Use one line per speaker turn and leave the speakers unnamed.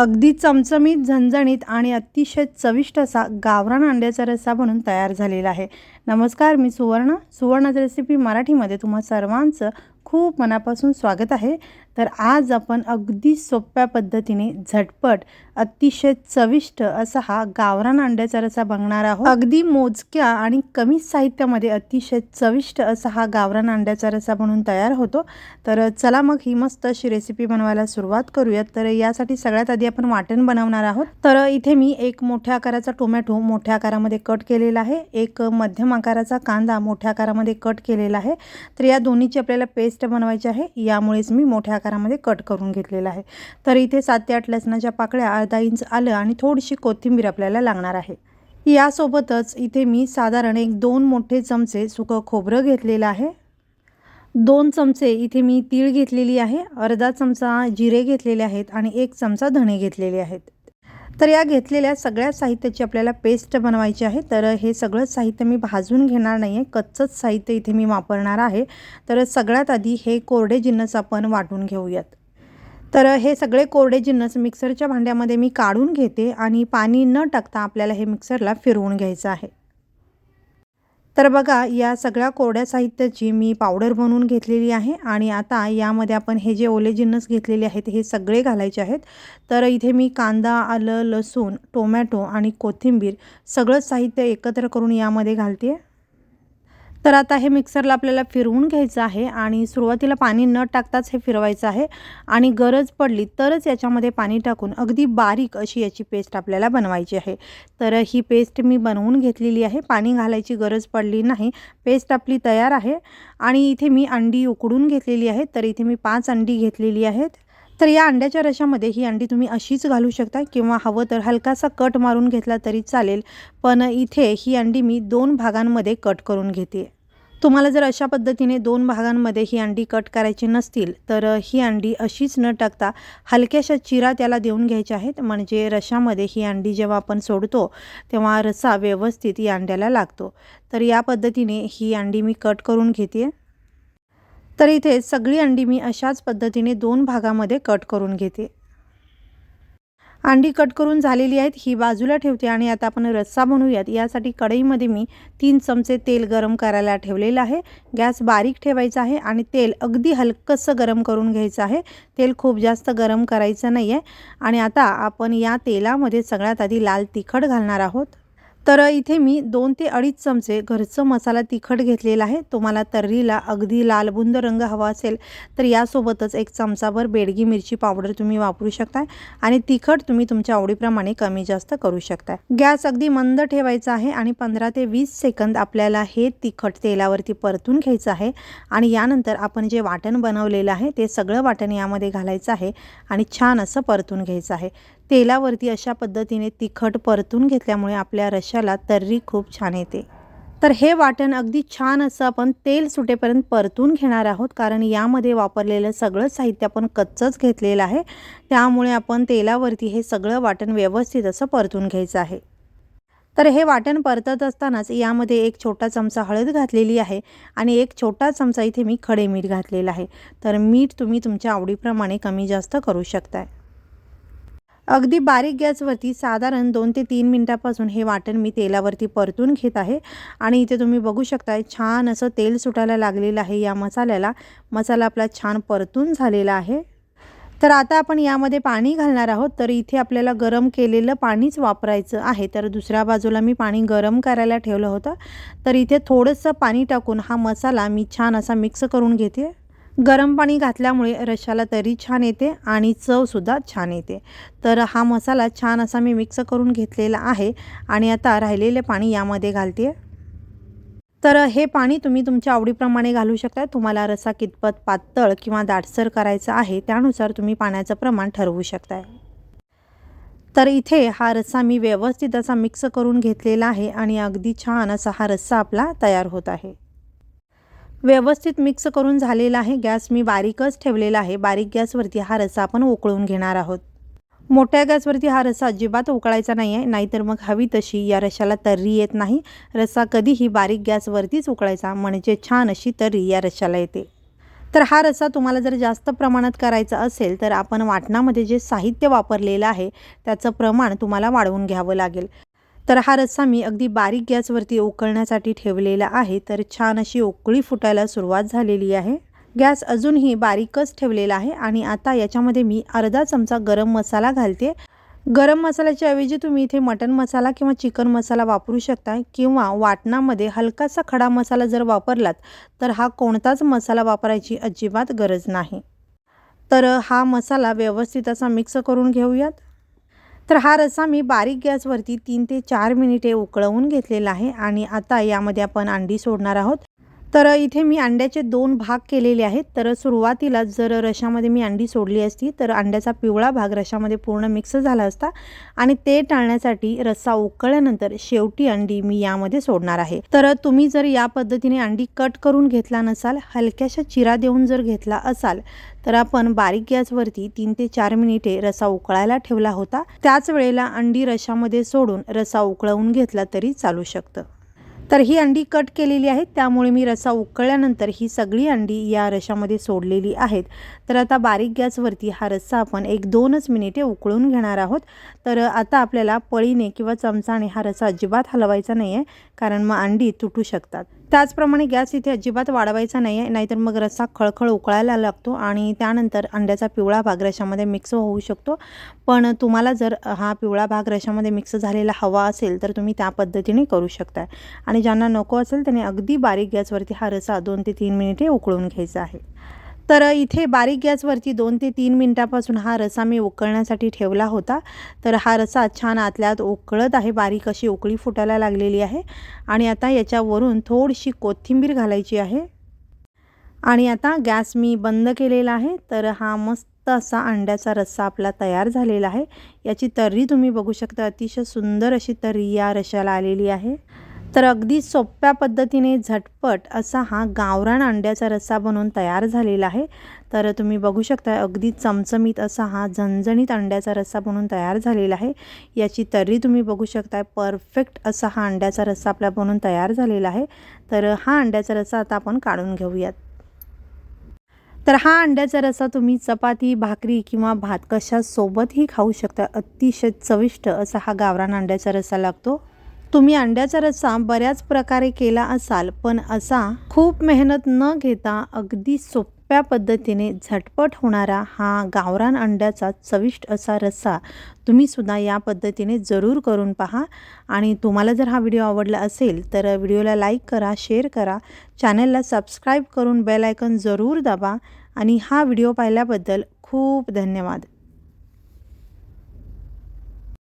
अगदी चमचमीत झणझणीत आणि अतिशय चविष्ट असा गावरान अंड्याचा रस्सा बनून तयार झालेला आहे. नमस्कार मी सुवर्ण. सुवर्णाचं रेसिपी मराठीमध्ये तुम्हा सर्वांचं खूप मनापासून स्वागत आहे. तर आज आपण अगदी सोप्या पद्धतीने झटपट अतिशय चविष्ट असा हा गावरान अंड्याचा रसा बघणार आहोत. अगदी मोजक्या आणि कमी साहित्यामध्ये अतिशय चविष्ट असा हा गावरान अंड्याचा रसा म्हणून तयार होतो. तर चला मग ही मस्त अशी रेसिपी बनवायला सुरुवात करूयात. तर यासाठी सगळ्यात आधी आपण वाटण बनवणार आहोत. तर इथे मी एक मोठ्या आकाराचा टोमॅटो मोठ्या आकारामध्ये कट केलेला आहे. एक मध्यम आकाराचा कांदा मोठ्या आकारामध्ये कट केलेला आहे. तर या दोन्हीची आपल्याला पेस्ट बनवायची आहे यामुळेच मी मोठ्या आकारामध्ये कट करून घेतलेला आहे. तर इथे सात ते आठ लसणाच्या पाकळ्या अर्धा इंच आलं आणि थोडीशी कोथिंबीर आपल्याला लागणार आहे. यासोबतच इथे मी साधारण एक दोन मोठे चमचे सुकं खोबरं घेतलेलं आहे. दोन चमचे इथे मी तीळ घेतलेली आहे अर्धा चमचा जिरे घेतलेले आहेत आणि एक चमचा धणे घेतलेले आहेत. तर या घेतलेल्या सगळ्या साहित्याची आपल्याला पेस्ट बनवायची आहे. तर हे सगळं साहित्य मी भाजून घेणार नाही आहे कच्चंच साहित्य इथे मी वापरणार आहे. तर सगळ्यात आधी हे कोरडे जिन्नस आपण वाटून घेऊयात. तर हे सगळे कोरडे जिन्नस मिक्सरच्या भांड्यामध्ये मी काढून घेते आणि पाणी न टाकता आपल्याला हे मिक्सरला फिरवून घ्यायचं आहे. तर बघा या सगळ्या कोरड्या साहित्याची मी पावडर बनवून घेतलेली आहे आणि आता यामध्ये आपण हे जे ओले जिन्नस घेतलेले आहेत हे सगळे घालायचे आहेत. तर इथे मी कांदा आलं लसूण टोमॅटो आणि कोथिंबीर सगळं साहित्य एकत्र करून यामध्ये घालते तर आता हे मिक्सरला आपल्याला फिरवून घ्यायचं आहे आणि सुरुवातीला पाणी न टाकताच हे फिरवायचं आहे. आणि गरज पडली तरच याच्यामध्ये पाणी टाकून अगदी बारीक अशी याची पेस्ट आपल्याला बनवायची आहे. तर ही पेस्ट मी बनवून घेतलेली आहे. पाणी घालायची गरज पडली नाही. पेस्ट आपली तयार आहे. आणि इथे मी अंडी उकडून घेतलेली आहे. तर इथे मी पाच अंडी घेतलेली आहेत. तर या अंड्याच्या रशामध्ये ही अंडी तुम्ही अशीच घालू शकता किंवा हवं तर हलकासा कट मारून घेतला तरी चालेल. पण इथे ही अंडी मी दोन भागांमध्ये कट करून घेते. तुम्हाला जर अशा पद्धतीने दोन भागांमध्ये ही अंडी कट करायची नसतील तर ही अंडी अशीच न टाकता हलक्याशा चिरा त्याला देऊन घ्यायच्या आहेत. म्हणजे रशामध्ये ही अंडी जेव्हा आपण सोडतो तेव्हा रसा व्यवस्थित या अंड्याला लागतो. तर या पद्धतीने ही अंडी मी कट करून घेते. तर इथे सगळी अंडी मी अशाच पद्धतीने दोन भागामध्ये कट करून घेते. अंडी कट करून झालेली आहेत ही बाजूला ठेवते आणि आता आपण रस्सा बनवूयात. यासाठी कढईमध्ये मी तीन चमचे तेल गरम करायला ठेवलेलं आहे. गॅस बारीक ठेवायचा आहे आणि तेल अगदी हलकंसं गरम करून घ्यायचं आहे. तेल खूप जास्त गरम करायचं नाही आहे आणि आता आपण या तेलामध्ये सगळ्यात आधी लाल तिखट घालणार आहोत. तर इथे मी दोन ते अडीच चमचे घरचं मसाला तिखट घेतलेला आहे. तुम्हाला तर्रीला अगदी लालबुंद रंग हवा असेल तर यासोबतच एक चमचाभर बेडगी मिरची पावडर तुम्ही वापरू शकताय आणि तिखट तुम्ही तुमच्या आवडीप्रमाणे कमी जास्त करू शकताय. गॅस अगदी मंद ठेवायचा आहे आणि पंधरा ते वीस सेकंद आपल्याला हे तिखट तेलावरती परतून घ्यायचं आहे आणि यानंतर आपण जे वाटण बनवलेलं आहे ते सगळं वाटण यामध्ये घालायचं आहे आणि छान असं परतून घ्यायचं आहे. तेलावरती अशा पद्धतीने तिखट परतून घेतल्यामुळे आपल्या रशाला तर्री खूप छान येते. तर हे वाटण अगदी छान असं आपण तेल सुटेपर्यंत परतून घेणार आहोत कारण यामध्ये वापरलेलं सगळं साहित्य आपण कच्चंच घेतलेलं आहे. त्यामुळे आपण तेलावरती हे सगळं वाटण व्यवस्थित असं परतून घ्यायचं आहे. तर हे वाटण परतत असतानाच यामध्ये एक छोटा चमचा हळद घातलेली आहे आणि एक छोटा चमचा इथे मी खडे मीठ घातलेलं आहे. तर मीठ तुम्ही तुमच्या आवडीप्रमाणे कमी जास्त करू शकताय. अगदी बारीक गॅसवरती साधारण दोन ते तीन मिनटापासून हे वाटण मी तेलावरती परतून घेत आहे. आणि इथे तुम्ही बघू शकताय छान असं तेल सुटायला लागलेलं आहे या मसाल्याला. मसाला आपला छान परतून झालेला आहे. तर आता आपण यामध्ये पाणी घालणार आहोत. तर इथे आपल्याला गरम केलेलं पाणीच वापरायचं आहे. तर दुसऱ्या बाजूला मी पाणी गरम करायला ठेवलं होतं. तर इथे थोडंसं पाणी टाकून हा मसाला मी छान असा मिक्स करून घेते. गरम पाणी घातल्यामुळे रशाला तरी छान येते आणि चवसुद्धा छान येते. तर हा मसाला छान असा मी मिक्स करून घेतलेला आहे आणि आता राहिलेले पाणी यामध्ये घालते. तर हे पाणी तुम्ही तुमच्या आवडीप्रमाणे घालू शकता. तुम्हाला रसा कितपत पातळ किंवा दाटसर करायचा आहे त्यानुसार तुम्ही पाण्याचं प्रमाण ठरवू शकताय. तर इथे हा रस्सा मी व्यवस्थित असा मिक्स करून घेतलेला आहे आणि अगदी छान असा हा रस्सा आपला तयार होत आहे. व्यवस्थित मिक्स करून झालेला आहे. गॅस मी बारीकच ठेवलेला आहे. बारीक गॅसवरती हा रस्सा आपण उकळून घेणार आहोत. मोठ्या गॅसवरती हा रस्सा अजिबात उकळायचा नाही आहे नाहीतर मग हवी तशी या रशाला तर्री येत नाही. रस्सा कधीही बारीक गॅसवरतीच उकळायचा. म्हणजे छान अशी तर्री या रशाला येते. तर हा रस्सा तुम्हाला जर जास्त प्रमाणात करायचा असेल तर आपण वाटणामध्ये जे साहित्य वापरलेलं आहे त्याचं प्रमाण तुम्हाला वाढवून घ्यावं लागेल. तर हा रस्सा मी अगदी बारीक गॅसवरती उकळण्यासाठी ठेवलेला आहे तर छान अशी उकळी फुटायला सुरुवात झालेली आहे. गॅस अजूनही बारीकच ठेवलेला आहे आणि आता याच्यामध्ये मी अर्धा चमचा गरम मसाला घालते. गरम मसाल्याच्या ऐवजी तुम्ही इथे मटन मसाला किंवा चिकन मसाला वापरू शकता किंवा वाटणामध्ये हलकासा खडा मसाला जर वापरलात तर हा कोणताच मसाला वापरायची अजिबात गरज नाही. तर हा मसाला व्यवस्थित असा मिक्स करून घेऊयात. तर हा रस्सा मी बारीक गॅसवरती तीन ते चार मिनिटे उकळवून घेतलेला आहे आणि आता यामध्ये आपण अंडी सोडणार आहोत. तर इथे मी अंड्याचे दोन भाग केलेले आहेत. तर सुरुवातीला जर रशामध्ये मी अंडी सोडली असती तर अंड्याचा पिवळा भाग रशामध्ये पूर्ण मिक्स झाला असता आणि ते टाळण्यासाठी रस्सा उकळल्यानंतर शेवटी अंडी मी यामध्ये सोडणार आहे. तर तुम्ही जर या पद्धतीने अंडी कट करून घेतला नसाल हलक्याशा चिरा देऊन जर घेतला असाल तर आपण बारीक गॅसवरती तीन ते चार मिनिटे रसा उकळायला ठेवला होता. त्याच वेळेला अंडी रशामध्ये सोडून रसा उकळवून घेतला तरी चालू शकतं. तर ही अंडी कट केलेली आहेत. त्यामुळे मी रसा उकळल्यानंतर ही सगळी अंडी या रशामध्ये सोडलेली आहेत. तर आता बारीक गॅसवरती हा रस्सा आपण एक दोनच मिनिटे उकळून घेणार आहोत. तर आता आपल्याला पळीने किंवा चमचाने हा रस्सा अजिबात हलवायचा नाही आहे कारण मग अंडी तुटू शकतात. त्याचप्रमाणे गॅस इथे अजिबात वाढवायचा नाही आहे नाहीतर मग रस्सा खळखळ उकळायला लागतो आणि त्यानंतर अंड्याचा पिवळा भाग रशामध्ये मिक्स होऊ शकतो. पण तुम्हाला जर हा पिवळा भाग रशामध्ये मिक्स झालेला हवा असेल तर तुम्ही त्या पद्धतीने करू शकता आणि ज्यांना नको असेल त्याने अगदी बारीक गॅसवरती हा रसा दोन ते तीन मिनिटे उकळून घ्यायचा आहे. तर इथे बारीक गॅसवरती दोन ते तीन मिनटापासून हा रसा मी उकळण्यासाठी ठेवला होता. तर हा रसा छान आतल्यात उकळत आहे. बारीक अशी उकळी फुटायला लागलेली आहे. आणि आता याच्यावरून थोडीशी कोथिंबीर घालायची आहे. आणि आता गॅस मी बंद केलेला आहे. तर हा मस्त असा अंड्याचा रस्सा आपला तयार झालेला आहे. याची तर्री तुम्ही बघू शकता. अतिशय सुंदर अशी तर्री या रशाला आलेली आहे. तर अगदी सोप्या पद्धतीने झटपट असा हा गावरान अंड्याचा रस्सा बनवून तयार झालेला आहे. तर तुम्ही बघू शकता अगदी चमचमीत असा हा झणझणीत अंड्याचा रस्सा बनवून तयार झालेला आहे. याची तर्री तुम्ही बघू शकताय परफेक्ट असा हा अंड्याचा रस्सा आपला बनवून तयार झालेला आहे. तर हा अंड्याचा रस्सा आता आपण काढून घेऊयात. तर हा अंड्याचा रस्सा तुम्ही चपाती भाकरी किंवा भात कशासोबतही खाऊ शकता. अतिशय चविष्ट असा हा गावरान अंड्याचा रस्सा लागतो. तुम्ही अंड्याचा रस्सा बऱ्याच प्रकारे केला असाल पण असा खूप मेहनत न घेता अगदी सोप्या पद्धतीने झटपट होणारा हा गावरान अंड्याचा चविष्ट असा रस्सा तुम्हीसुद्धा या पद्धतीने जरूर करून पहा. आणि तुम्हाला जर हा व्हिडिओ आवडला असेल तर व्हिडिओला लाईक करा शेअर करा चॅनलला सबस्क्राईब करून बेल आयकन जरूर दाबा. आणि हा व्हिडिओ पाहिल्याबद्दल खूप धन्यवाद.